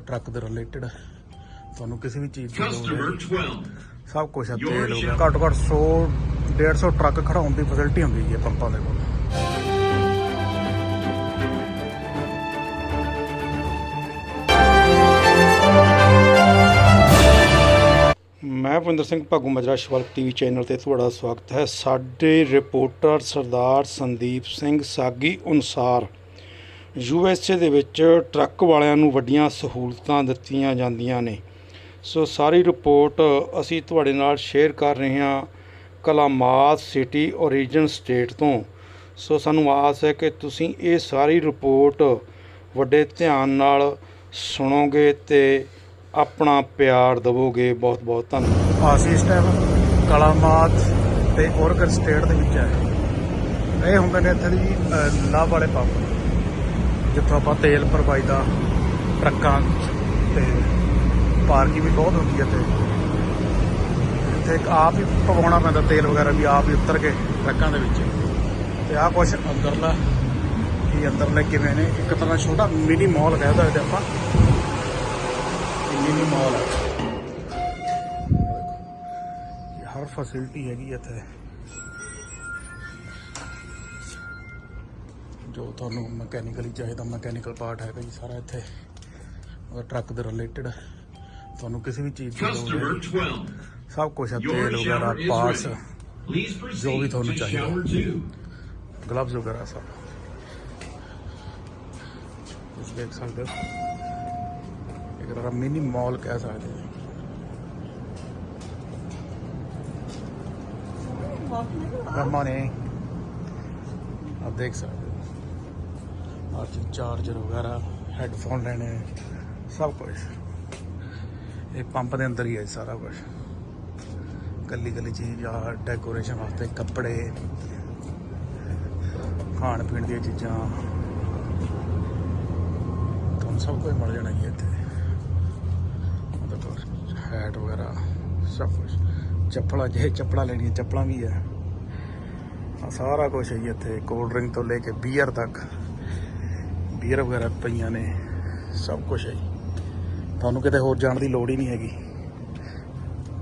Truck ਦੇ related ਤੁਹਾਨੂੰ ਕਿਸੇ ਵੀ ਚੀਜ਼ ਦੀ ਲੋੜ ਹੈ 12. ਸਭ ਕੁਝ ਹੈ ਤੇਲ ਘੱਟੋ ਘੱਟ 100 150 ਟਰੱਕ ਖੜਾਉਣ ਦੀ ਫੈਸਿਲਿਟੀ ਹੁੰਦੀ ਹੈ ਪੰਪਾਂ ਦੇ ਕੋਲ। ਮੈਂ ਭਵਿੰਦਰ ਸਿੰਘ ਭਾਗੂ ਮਜਰਾ ਸ਼ਵਲਕ ਟੀਵੀ ਚੈਨਲ ਤੇ ਤੁਹਾਡਾ ਸਵਾਗਤ ਹੈ। ਸਾਡੇ ਰਿਪੋਰਟਰ ਸਰਦਾਰ ਸੰਦੀਪ ਸਿੰਘ ਸਾਗੀ ਅਨੁਸਾਰ ਯੂ ਐਸ ਏ ਦੇ ਵਿੱਚ ਟਰੱਕ ਵਾਲਿਆਂ ਨੂੰ ਵੱਡੀਆਂ ਸਹੂਲਤਾਂ ਦਿੱਤੀਆਂ ਜਾਂਦੀਆਂ ਨੇ। ਸੋ ਸਾਰੀ ਰਿਪੋਰਟ ਅਸੀਂ ਤੁਹਾਡੇ ਨਾਲ ਸ਼ੇਅਰ ਕਰ ਰਹੇ ਹਾਂ ਕਲਾਮਾਤ ਸਿਟੀ ਓਰੀਜਨ ਸਟੇਟ ਤੋਂ। ਸੋ ਸਾਨੂੰ ਆਸ ਹੈ ਕਿ ਤੁਸੀਂ ਇਹ ਸਾਰੀ ਰਿਪੋਰਟ ਵੱਡੇ ਧਿਆਨ ਨਾਲ ਸੁਣੋਗੇ ਤੇ ਆਪਣਾ ਪਿਆਰ ਦਿਵੋਗੇ। ਬਹੁਤ ਬਹੁਤ ਧੰਨਵਾਦ। ਅਸੀਂ ਇਸ ਟਾਈਮ ਕਲਾਮਾਤ ਤੇ ਓਰਗਨ ਸਟੇਟ ਦੇ ਵਿੱਚ ਹੈ ਇਹ ਹੁੰਦੇ ਨੇ ਇੱਥੇ ਦੀ ਲਾਭ ਵਾਲੇ ਪੰਪ। ਜਿੱਥੋਂ ਆਪਾਂ ਤੇਲ ਭਰਵਾਈਦਾ ਟਰੱਕਾਂ 'ਚ ਤੇ ਪਾਰਕਿੰਗ ਵੀ ਬਹੁਤ ਹੁੰਦੀ ਹੈ ਤੇ ਇੱਥੇ ਇੱਕ ਆਪ ਹੀ ਪਵਾਉਣਾ ਪੈਂਦਾ ਤੇਲ ਵਗੈਰਾ ਵੀ ਆਪ ਹੀ ਉਤਰ ਕੇ ਟਰੱਕਾਂ ਦੇ ਵਿੱਚ। ਤੇ ਆਹ ਕੁਛ ਅੰਦਰਲਾ, ਇਹ ਅੰਦਰਲੇ ਕਿਵੇਂ ਨੇ? ਇੱਕ ਤਰ੍ਹਾਂ ਛੋਟਾ ਮਿਨੀ ਮਾਲ ਕਹਿ ਸਕਦੇ ਆਪਾਂ। ਮਿਨੀ ਮਾਲ ਹੈ। ਹਰ ਫੈਸਿਲਿਟੀ ਹੈਗੀ ਇੱਥੇ। ਜੋ ਤੁਹਾਨੂੰ ਮਕੈਨੀਕਲੀ ਚਾਹੀਦਾ ਮਕੈਨੀਕਲ ਪਾਰਟ ਹੈਗਾ ਜੀ ਸਾਰਾ ਇੱਥੇ। ਉਹਦਾ ਟਰੱਕ ਦੇ ਰਿਲੇਟਡ ਤੁਹਾਨੂੰ ਕਿਸੇ ਵੀ ਚੀਜ਼ ਦੀ ਲੋੜ ਹੈ 12. ਸਭ ਕੁਝ ਹੈ ਤੇਲ ਵਗੈਰਾ ਪਾਸ ਜੋ ਵੀ ਤੁਹਾਨੂੰ ਚਾਹੀਦਾ। shower 2. ਗਲਵਜ਼ ਵਗੈਰਾ ਸਭ। ਤੁਸੀਂ ਦੇਖ ਸਕਦੇ ਹੋ। ਇੱਕ ਤਰ੍ਹਾਂ ਮਿਨੀ ਮਾਲ ਕਹਿ ਸਕਦੇ ਹੋ। ਰਮਾਨੇ ਆਪ ਦੇਖ ਸਕਦੇ ਹੋ ਅੱਜ ਚਾਰਜਰ ਵਗੈਰਾ ਹੈੱਡਫੋਨ ਲੈਣੇ, ਸਭ ਕੁਝ ਇਹ ਪੰਪ ਦੇ ਅੰਦਰ ਹੀ ਹੈ ਸਾਰਾ ਕੁਝ ਕੱਲੀ ਕੱਲੀ ਚੀਜ਼ ਆ ਡੈਕੋਰੇਸ਼ਨ ਵਾਸਤੇ ਕੱਪੜੇ, ਖਾਣ ਪੀਣ ਦੀਆਂ ਚੀਜ਼ਾਂ। ਤੁਹਾਨੂੰ ਸਭ ਕੁਝ ਮਿਲ ਜਾਣਾ ਜੀ ਇੱਥੇ। ਮਤਲਬ ਹੈਟ ਵਗੈਰਾ, ਸਭ ਕੁਝ ਚੱਪਲਾਂ, ਜੇ ਚੱਪਲਾਂ ਲੈਣੀਆਂ, ਚੱਪਲਾਂ ਵੀ ਹੈ ਸਾਰਾ ਕੁਝ ਹੈ ਜੀ ਇੱਥੇ ਕੋਲਡ ਡਰਿੰਕ ਤੋਂ ਲੈ ਕੇ ਬੀਅਰ ਤੱਕ। ਬੀਅਰ ਵਗੈਰਾ ਪਈਆਂ ਨੇ, ਸਭ ਕੁਝ ਹੈ ਜੀ। ਤੁਹਾਨੂੰ ਕਿਤੇ ਹੋਰ ਜਾਣ ਦੀ ਲੋੜ ਹੀ ਨਹੀਂ ਹੈਗੀ।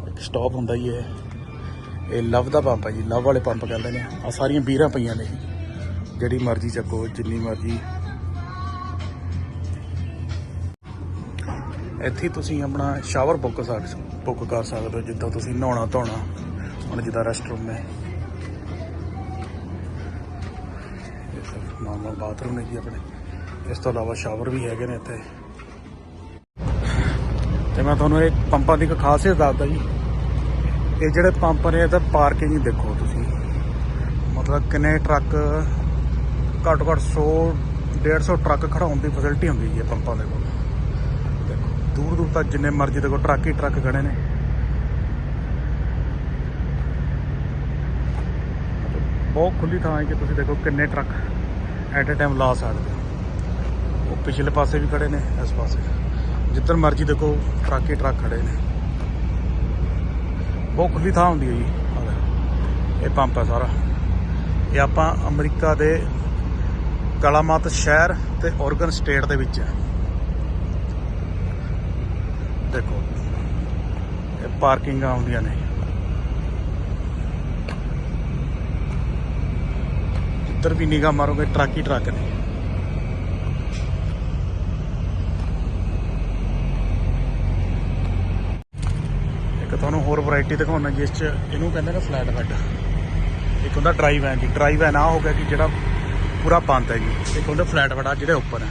ਇੱਕ ਸਟਾਪ ਹੁੰਦਾ ਹੀ ਹੈ। ਇਹ ਲਵ ਦਾ ਪੰਪ ਹੈ ਜੀ, ਲਵ ਵਾਲੇ ਪੰਪ ਕਹਿੰਦੇ ਨੇ। ਆ ਸਾਰੀਆਂ ਬੀਰਾਂ ਪਈਆਂ ਨੇ। ਜੀ ਜਿਹੜੀ ਮਰਜ਼ੀ ਚੱਕੋ, ਜਿੰਨੀ ਮਰਜ਼ੀ। ਇੱਥੇ ਤੁਸੀਂ ਆਪਣਾ ਸ਼ਾਵਰ ਬੁੱਕ ਕਰ ਬੁੱਕ ਕਰ ਸਕਦੇ ਹੋ, ਜਿੱਦਾਂ ਤੁਸੀਂ ਨਹਾਉਣਾ, ਧੋਣਾ। ਹੁਣ ਜਿੱਦਾਂ ਰੈਸਟਰੂਮ ਨੇ ਇਹ ਸਭ ਬਾਥਰੂਮ ਨੇ ਜੀ ਆਪਣੇ। ਇਸ ਤੋਂ ਇਲਾਵਾ ਸ਼ਾਵਰ ਵੀ ਹੈਗੇ ਨੇ ਇੱਥੇ। ਤੇ ਮੈਂ ਤੁਹਾਨੂੰ ਇਹ ਪੰਪਾਂ ਦੀ ਇੱਕ ਖਾਸੀਅਤ ਦੱਸਦਾ ਜੀ। ਇਹ ਜਿਹੜੇ ਪੰਪ ਨੇ, ਇਹਦਾ ਪਾਰਕਿੰਗ ਦੇਖੋ ਤੁਸੀਂ। ਮਤਲਬ ਕਿੰਨੇ ਟਰੱਕ ਘੱਟੋ ਘੱਟ 100 150 ਟਰੱਕ ਖੜਾਉਣ ਦੀ ਫੈਸਿਲਿਟੀ ਹੁੰਦੀ ਹੈ ਪੰਪਾਂ ਦੇ ਕੋਲ। ਦੇਖੋ ਦੂਰ ਦੂਰ ਤੱਕ ਜਿੰਨੇ ਮਰਜ਼ੀ ਦੇਖੋ, ਟਰੱਕ ਹੀ ਟਰੱਕ ਖੜੇ ਨੇ। ਬਹੁਤ ਖੁੱਲੀ ਥਾਂ ਹੈ ਕਿ ਤੁਸੀਂ ਦੇਖੋ ਕਿੰਨੇ ਟਰੱਕ ਐਟ ਅ ਟਾਈਮ ਲਾ ਸਕਦੇ ਹੋ। ਪਿਛਲੇ ਪਾਸੇ ਵੀ ਖੜੇ ਨੇ, ਇਸ ਪਾਸੇ। ਜਿੱਧਰ ਮਰਜ਼ੀ ਦੇਖੋ, ਟਰੱਕ ਹੀ ਟਰੱਕ ਖੜੇ ਨੇ। ਬਹੁਤ ਖੁੱਲੀ ਥਾਂ ਹੁੰਦੀ ਹੈ ਜੀ ਇਹ ਪੰਪ ਹੈ ਸਾਰਾ। ਇਹ ਆਪਾਂ ਅਮਰੀਕਾ ਦੇ ਕਲਾਮਤ ਸ਼ਹਿਰ ਤੇ ਔਰਗਨ ਸਟੇਟ ਦੇ ਵਿੱਚ ਹੈ। ਦੇਖੋ, ਇਹ ਪਾਰਕਿੰਗਾਂ ਆਉਂਦੀਆਂ ਨੇ। ਜਿੱਧਰ ਵੀ ਨਿਗਾਹ ਮਾਰੋਗੇ, ਟਰੱਕ ਹੀ ਟਰੱਕ ਨੇ ਇੱਕ ਤੁਹਾਨੂੰ ਹੋਰ ਵੈਰਾਈਟੀ ਦਿਖਾਉਣਾ ਜਿਸ ਚ ਇਹਨੂੰ ਕਹਿੰਦੇ ਨੇ ਫਲੈਟ ਬੈੱਡ ਇੱਕ ਹੁੰਦਾ ਡਰਾਈ ਵੈਨ ਜੀ ਡਰਾਈ ਵੈਨ ਆ ਹੋ ਗਿਆ ਕਿ ਜਿਹੜਾ ਪੂਰਾ ਬੰਦ ਹੈ ਜੀ। ਇੱਕ ਹੁੰਦਾ ਫਲੈਟ ਬੈੱਡ ਆ, ਜਿਹੜੇ ਉੱਪਰ ਹੈ।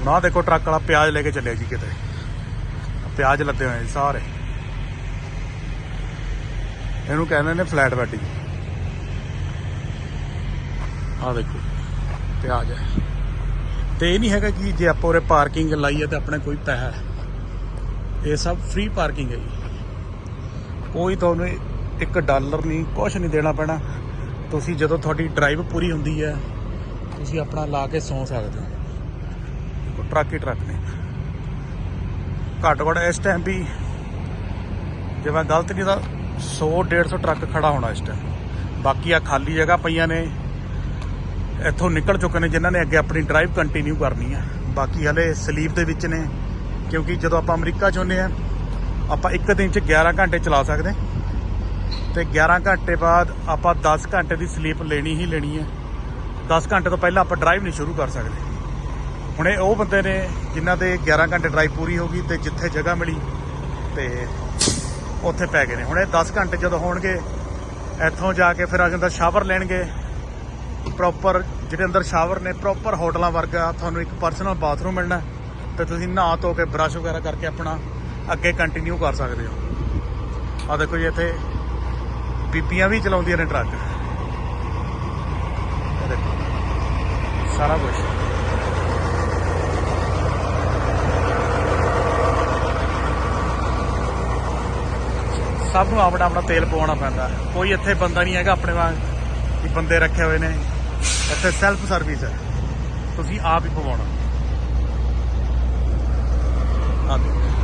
ਹੁਣ ਆਹ ਦੇਖੋ ਟਰੱਕ ਵਾਲਾ ਪਿਆਜ਼ ਲੈ ਕੇ ਚੱਲਿਆ ਜੀ ਕਿਤੇ। ਪਿਆਜ਼ ਲੱਦੇ ਹੋਏ ਨੇ ਸਾਰੇ। ਇਹਨੂੰ ਕਹਿੰਦੇ ਨੇ ਫਲੈਟ ਬੈੱਡ ਜੀ। ਆਹ ਦੇਖੋ, ਪਿਆਜ਼ ਹੈ। ਤੇ ਇਹ ਨਹੀਂ ਹੈਗਾ ਕਿ ਜੇ ਆਪਾਂ ਉਰੇ ਪਾਰਕਿੰਗ ਲਾਈ ਹੈ ਤੇ ਆਪਣੇ ਕੋਈ ਪੈਸਾ ਇਹ ਸਭ ਫ੍ਰੀ ਪਾਰਕਿੰਗ ਹੈ ਜੀ। ਕੋਈ ਤੁਹਾਨੂੰ ਇੱਕ ਡਾਲਰ ਨਹੀਂ ਕੁਝ ਨਹੀਂ ਦੇਣਾ ਪੈਣਾ। ਤੁਸੀਂ ਜਦੋਂ ਤੁਹਾਡੀ ਡਰਾਈਵ ਪੂਰੀ ਹੁੰਦੀ ਹੈ, ਤੁਸੀਂ ਆਪਣਾ ਲਾ ਕੇ ਸੌਂ ਸਕਦੇ ਹੋ। ਟਰੱਕ ਹੀ ਟਰੱਕ ਨੇ। ਘੱਟ ਘੱਟ ਇਸ ਟਾਈਮ ਵੀ ਜੇ ਮੈਂ ਗਲਤ ਨਹੀਂ ਤਾਂ 100 150 ਟਰੱਕ ਖੜਾ ਹੋਣਾ ਇਸ ਟਾਈਮ ਬਾਕੀ ਆ ਖਾਲੀ ਜਗ੍ਹਾ ਪਈਆਂ ਨੇ। ਇੱਥੋਂ ਨਿਕਲ ਚੁੱਕੇ ਨੇ ਜਿਨ੍ਹਾਂ ਨੇ ਅੱਗੇ ਆਪਣੀ ਡਰਾਈਵ ਕੰਟੀਨਿਊ ਕਰਨੀ ਹੈ ਬਾਕੀ ਹਲੇ ਸਲੀਪ ਦੇ ਵਿੱਚ ਨੇ, ਕਿਉਂਕਿ ਜਦੋਂ ਆਪਾਂ ਅਮਰੀਕਾ 'ਚ ਹੁੰਦੇ ਆ ਆਪਾਂ ਇੱਕ ਦਿਨ 'ਚ 11 ਘੰਟੇ ਚਲਾ ਸਕਦੇ। ਤੇ 11 ਘੰਟੇ ਬਾਅਦ ਆਪਾਂ 10 ਘੰਟੇ ਦੀ ਸਲੀਪ ਲੈਣੀ ਹੀ ਲੈਣੀ ਹੈ। 10 ਘੰਟੇ ਤੋਂ ਪਹਿਲਾਂ ਆਪਾਂ ਡਰਾਈਵ ਨਹੀਂ ਸ਼ੁਰੂ ਕਰ ਸਕਦੇ। ਹੁਣ ਇਹ ਉਹ ਬੰਦੇ ਨੇ ਜਿਨ੍ਹਾਂ ਦੇ 11 ਘੰਟੇ ਡਰਾਈਵ ਪੂਰੀ ਹੋ ਗਈ ਤੇ ਜਿੱਥੇ ਜਗ੍ਹਾ ਮਿਲੀ ਤੇ ਉੱਥੇ ਪੈ ਗਏ ਨੇ। ਹੁਣ ਇਹ 10 ਘੰਟੇ ਜਦੋਂ ਹੋਣਗੇ, ਇੱਥੋਂ ਜਾ ਕੇ ਫਿਰ ਅੰਦਰ ਸ਼ਾਵਰ ਲੈਣਗੇ। ਪ੍ਰੋਪਰ ਜਿਹੜੇ ਅੰਦਰ ਸ਼ਾਵਰ ਨੇ ਪ੍ਰੋਪਰ ਹੋਟਲਾਂ ਵਰਗਾ ਤੁਹਾਨੂੰ ਇੱਕ ਪਰਸਨਲ ਬਾਥਰੂਮ ਮਿਲਣਾ। ਤੇ ਤੁਸੀਂ ਨਹਾ ਧੋ ਕੇ ਬਰਸ਼ ਵਗੈਰਾ ਕਰਕੇ ਆਪਣਾ ਅੱਗੇ ਕੰਟੀਨਿਊ ਕਰ ਸਕਦੇ ਹੋ। ਆ ਦੇਖੋ ਜੀ ਇੱਥੇ ਬੀਬੀਆਂ ਵੀ ਚਲਾਉਂਦੀਆਂ ਨੇ ਟਰੱਕ। ਸਾਰਾ ਕੁਝ ਸਭ ਨੂੰ ਆਪਣਾ ਆਪਣਾ ਤੇਲ ਪਵਾਉਣਾ ਪੈਂਦਾ। ਕੋਈ ਇੱਥੇ ਬੰਦਾ ਨਹੀਂ ਹੈਗਾ ਆਪਣੇ ਵਾਂਗ ਕਿ ਬੰਦੇ ਰੱਖੇ ਹੋਏ ਨੇ। ਇੱਥੇ ਸੈਲਫ ਸਰਵਿਸ ਹੈ। ਤੁਸੀਂ ਆਪ ਹੀ ਪਵਾਉਣਾ। ਆ ਦੇਖੋ।